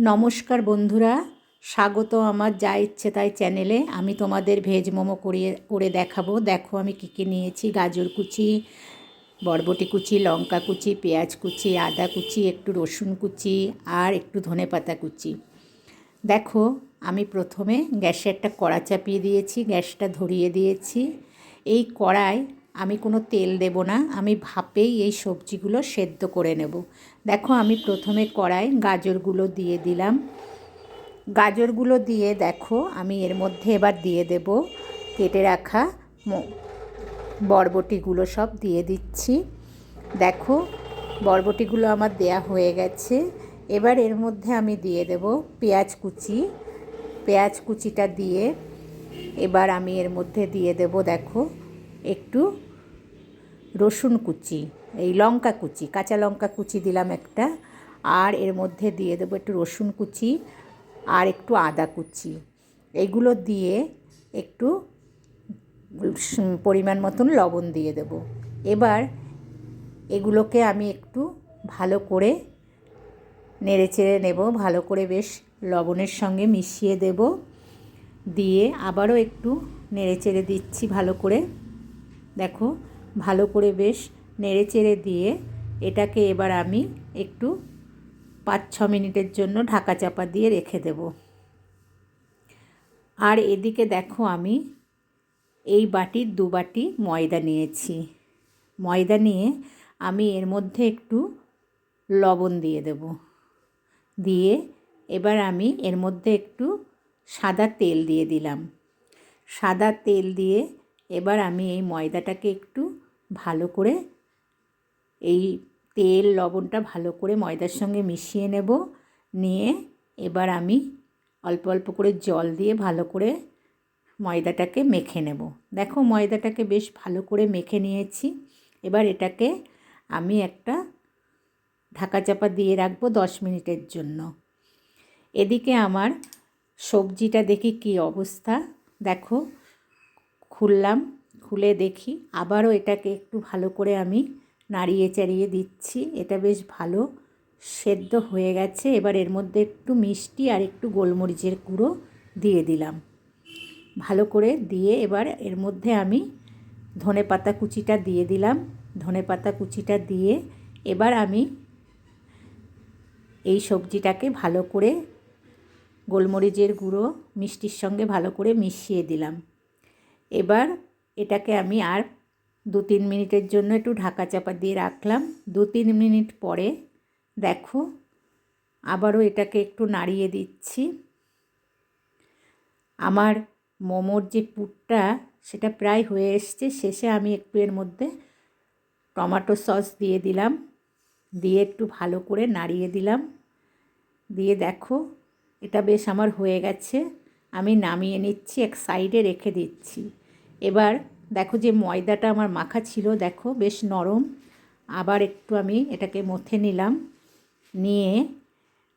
নমস্কার বন্ধুরা, স্বাগত আমার যা ইচ্ছে তাই চ্যানেলে। আমি তোমাদের ভেজ মোমো করিয়ে, করে দেখাবো। দেখো আমি কী কী নিয়েছি। গাজর কুচি, বরবটি কুচি, লঙ্কা কুচি, পেঁয়াজ কুচি, আদা কুচি, একটু রসুন কুচি আর একটু ধনে পাতা কুচি। দেখো আমি প্রথমে গ্যাসে একটা কড়া চাপিয়ে দিয়েছি, গ্যাসটা ধরিয়ে দিয়েছি। এই কড়ায় আমি কোনো তেল দেব না, আমি ভাপেই এই সবজিগুলো সেদ্ধ করে নেব। দেখো আমি প্রথমে কড়াই গাজরগুলো দিয়ে দিলাম। গাজরগুলো দিয়ে দেখো আমি এর মধ্যে এবার দিয়ে দেব, কেটে রাখা বরবটিগুলো সব দিয়ে দিচ্ছি। দেখো বরবটিগুলো আমার দেয়া হয়ে গেছে। এবার এর মধ্যে আমি দিয়ে দেব পেঁয়াজ কুচি। পেঁয়াজ কুচিটা দিয়ে এবার আমি এর মধ্যে দিয়ে দেব, দেখো একটু রসুন কুচি, এই লঙ্কা কুচি, কাঁচা লঙ্কা কুচি দিলাম একটা, আর এর মধ্যে দিয়ে দেবো একটু রসুন কুচি আর একটু আদা কুচি। এগুলো দিয়ে একটু পরিমাণ মতন লবণ দিয়ে দেব। এবার এগুলোকে আমি একটু ভালো করে নেড়ে চেড়ে নেব, ভালো করে বেশ লবণের সঙ্গে মিশিয়ে দেব। দিয়ে আবারও একটু নেড়ে চেড়ে দিচ্ছি ভালো করে। দেখো ভালো করে বেশ নেড়ে চেড়ে দিয়ে এটাকে এবার আমি একটু পাঁচ ছ মিনিটের জন্য ঢাকা চাপা দিয়ে রেখে দেব। আর এদিকে দেখো আমি এই বাটির দু বাটি ময়দা নিয়েছি। ময়দা নিয়ে আমি এর মধ্যে একটু লবণ দিয়ে দেব। দিয়ে এবার আমি এর মধ্যে একটু সাদা তেল দিয়ে দিলাম। সাদা তেল দিয়ে এবার আমি এই ময়দাটাকে একটু ভালো করে, এই তেল লবণটা ভালো করে ময়দার সঙ্গে মিশিয়ে নেব। নিয়ে এবার আমি অল্প অল্প করে জল দিয়ে ভালো করে ময়দাটাকে মেখে নেব। দেখো ময়দাটাকে বেশ ভালো করে মেখে নিয়েছি। এবার এটাকে আমি একটা ঢাকা চাপা দিয়ে রাখব দশ মিনিটের জন্য। এদিকে আমার সবজিটা দেখি কি অবস্থা। দেখো খুললাম, খুলে দেখি। আবারও এটাকে একটু ভালো করে আমি নাড়িয়ে চাড়িয়ে দিচ্ছি। এটা বেশ ভালো সেদ্ধ হয়ে গেছে। এবার এর মধ্যে একটু মিষ্টি আর একটু গোলমরিচের গুঁড়ো দিয়ে দিলাম। ভালো করে দিয়ে এবার এর মধ্যে আমি ধনে পাতা কুচিটা দিয়ে দিলাম। ধনে পাতা কুচিটা দিয়ে এবার আমি এই সবজিটাকে ভালো করে গোলমরিচের গুঁড়ো মিষ্টির সঙ্গে ভালো করে মিশিয়ে দিলাম। এবার এটাকে আমি আর দু তিন মিনিটের জন্য একটু ঢাকা চাপা দিয়ে রাখলাম। দু তিন মিনিট পরে দেখো, আবারও এটাকে একটু নাড়িয়ে দিচ্ছি। আমার মোমোর যে পুরটা, সেটা প্রায় হয়ে এসছে। শেষে আমি একটু এর মধ্যে টমেটো সস দিয়ে দিলাম। দিয়ে একটু ভালো করে নাড়িয়ে দিলাম। দিয়ে দেখো, এটা বেশ আমার হয়ে গেছে। আমি নামিয়ে নিচ্ছি, এক সাইডে রেখে দিচ্ছি। এবার দেখো যে ময়দাটা আমার মাখা ছিল, দেখো বেশ নরম। আবার একটু আমি এটাকে মথে নিলাম। নিয়ে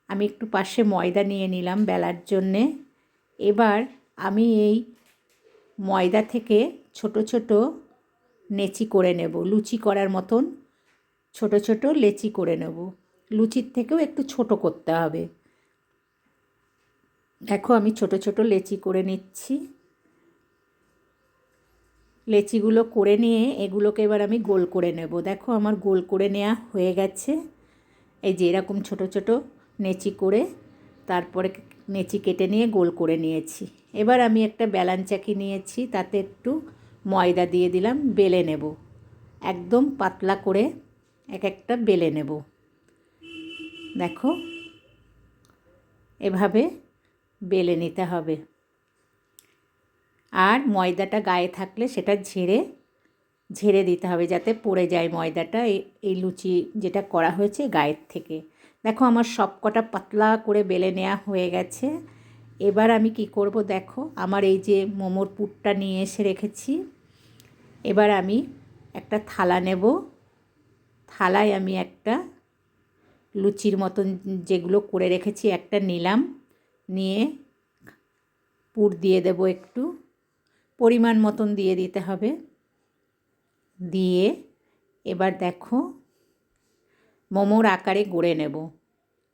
আমি একটু পাশে ময়দা নিয়ে নিলাম বেলার জন্যে। এবার আমি এই ময়দা থেকে ছোট ছোট নেচি করে নেব, লুচি করার মতন ছোট ছোট লেচি করে নেব। লুচির থেকেও একটু ছোট করতে হবে। দেখো, আমি ছোট ছোট লেচি করে নিচ্ছি। লেচিগুলো করে নিয়ে এগুলোকে এবার আমি গোল করে নেব। দেখো, আমার গোল করে নেওয়া হয়ে গেছে। এই যে এরকম ছোটো ছোটো নেচি করে তারপরে নেচি কেটে নিয়ে গোল করে নিয়েছি। এবার আমি একটা ব্যালান চাকি নিয়েছি, তাতে একটু ময়দা দিয়ে দিলাম, বেলে নেব। একদম পাতলা করে এক একটা বেলে নেব। দেখো, এভাবে বেলে নিতে হবে। আর ময়দাটা গায়ে থাকলে সেটা ঝেড়ে ঝেড়ে দিতে হবে যাতে পড়ে যায় ময়দাটা। এই লুচি যেটা করা হয়েছে গায়ের থেকে। দেখো আমার সব কটা পাতলা করে বেলে নেওয়া হয়ে গেছে। এবার আমি কি করব দেখো, আমার এই যে মোমোর পুরটা নিয়ে এসে রেখেছি। এবার আমি একটা থালা নেব। থালায় আমি একটা লুচির মতন যেগুলো করে রেখেছি, একটা নিলাম। নিয়ে পুর দিয়ে দেব একটু। পরিমাণ মতন দিয়ে দিতে হবে। দিয়ে এবার দেখো, মোমোর আকারে গড়ে নেব।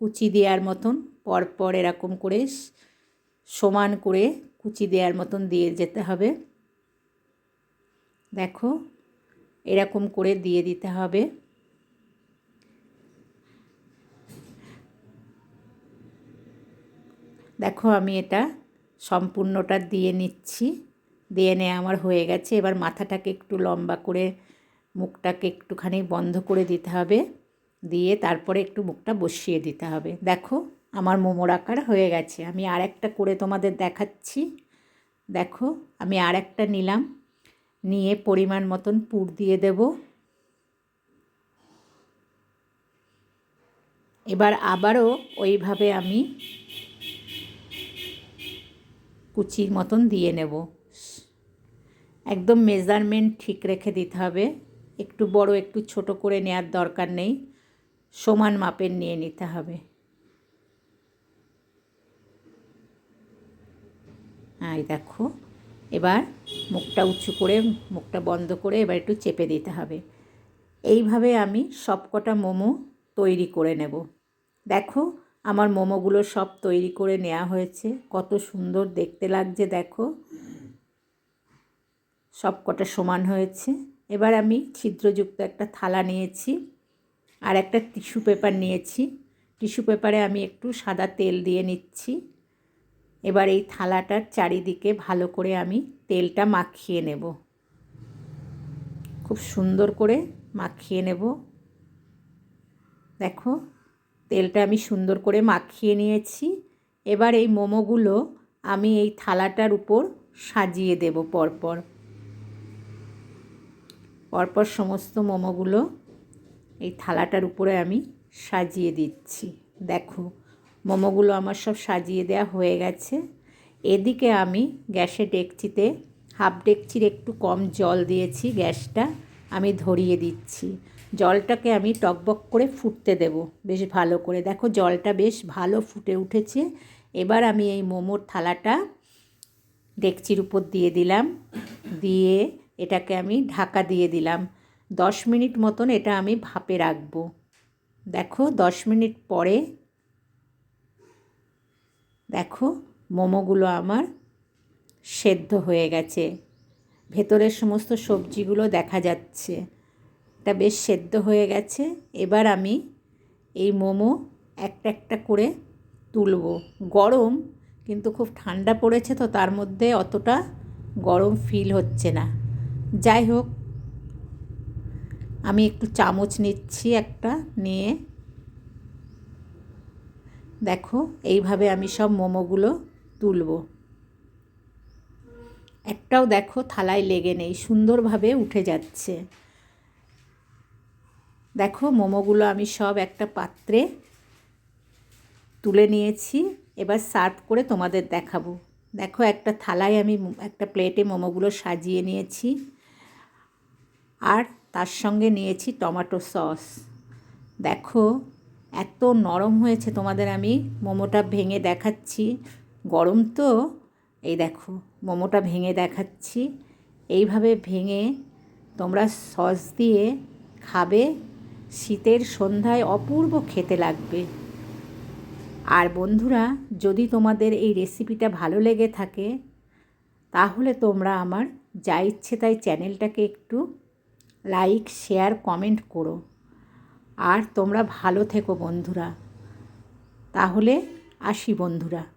কুচি দেওয়ার মতন, পরপর এরকম করে সমান করে কুচি দেওয়ার মতন দিয়ে যেতে হবে। দেখো, এরকম করে দিয়ে দিতে হবে। দেখো আমি এটা সম্পূর্ণটা দিয়ে নিচ্ছি। দিয়ে নেওয়া আমার হয়ে গেছে। এবার মাথাটাকে একটু লম্বা করে, মুখটাকে একটুখানি বন্ধ করে দিতে হবে। দিয়ে তারপরে একটু মুখটা বসিয়ে দিতে হবে। দেখো আমার মোমোর আকার হয়ে গেছে। আমি আর একটা করে তোমাদের দেখাচ্ছি। দেখো আমি আর একটা নিলাম। নিয়ে পরিমাণ মতন পুর দিয়ে দেব। এবার আবারও ওইভাবে আমি কুচির মতন দিয়ে নেব। একদম মেজারমেন্ট ঠিক রেখে দিতে হবে। একটু বড়, একটু ছোট করে নেওয়ার দরকার নেই। সমান মাপের নিয়ে নিতে হবে। এই দেখো, এবার মুখটা উঁচু করে, মুখটা বন্ধ করে এবার একটু চেপে দিতে হবে। এইভাবে আমি সবকটা মোমো তৈরি করে নেব। দেখো আমার মোমোগুলো সব তৈরি করে নেওয়া হয়েছে। কত সুন্দর দেখতে লাগছে, দেখো। সব কটা সমান হয়েছে। এবার আমি ছিদ্রযুক্ত একটা থালা নিয়েছি আর একটা টিস্যু পেপার নিয়েছি। টিস্যু পেপারে আমি একটু সাদা তেল দিয়ে নিচ্ছি। এবার এই থালাটার চারিদিকে ভালো করে আমি তেলটা মাখিয়ে নেব। খুব সুন্দর করে মাখিয়ে নেব। দেখো তেলটা আমি সুন্দর করে মাখিয়ে নিয়েছি। এবার এই মোমোগুলো আমি এই থালাটার উপর সাজিয়ে দেব পরপর। পরপর সমস্ত মোমোগুলো এই থালাটার উপরে আমি সাজিয়ে দিচ্ছি। দেখো, মোমোগুলো আমার সব সাজিয়ে দেওয়া হয়ে গেছে। এদিকে আমি গ্যাসে ডেকচিতে, হাফ ডেকচির একটু কম জল দিয়েছি গ্যাসটা, আমি ধরিয়ে দিচ্ছি। জলটাকে আমি টকবক করে ফুটতে দেব, বেশ ভালো করে। দেখো, জলটা বেশ ভালো ফুটে উঠেছে। এবার আমি এই মোমোর থালাটা ডেকচির উপর দিয়ে দিলাম। দিয়ে এটাকে আমি ঢাকা দিয়ে দিলাম। দশ মিনিট মতন এটা আমি ভাপে রাখব। দেখো, দশ মিনিট পরে দেখো, মোমোগুলো আমার সেদ্ধ হয়ে গেছে। ভেতরের সমস্ত সবজিগুলো দেখা যাচ্ছে। এটা বেশ সেদ্ধ হয়ে গেছে। এবার আমি এই মোমো একটা একটা করে তুলব। গরম, কিন্তু খুব ঠান্ডা পড়েছে তো তার মধ্যে অতটা গরম ফিল হচ্ছে না। যাই হোক, আমি একটু চামচ নিচ্ছি একটা নিয়ে। দেখো, এইভাবে আমি সব মোমোগুলো তুলব। একটাও দেখো থালায় লেগে নেই, সুন্দরভাবে উঠে যাচ্ছে। দেখো, মোমোগুলো আমি সব একটা পাত্রে তুলে নিয়েছি। এবার সার্ভ করে তোমাদের দেখাবো। দেখো, একটা থালায় আমি একটা প্লেটে মোমোগুলো সাজিয়ে নিয়েছি। আর তার সঙ্গে নিয়েছি টমেটো সস। দেখো, এত নরম হয়েছে তোমাদের আমি মোমোটা ভেঙে দেখাচ্ছি। গরম তো, এই দেখো, মোমোটা ভেঙে দেখাচ্ছি। এইভাবে ভেঙে তোমরা সস দিয়ে খাবে। শীতের সন্ধ্যায় অপূর্ব খেতে লাগবে। আর বন্ধুরা, যদি তোমাদের এই রেসিপিটা ভালো লেগে থাকে, তাহলে তোমরা আমার যা ইচ্ছে তাই চ্যানেলটাকে একটু লাইক, শেয়ার, কমেন্ট করো। আর তোমরা ভালো থেকো বন্ধুরা। তাহলে আসি বন্ধুরা।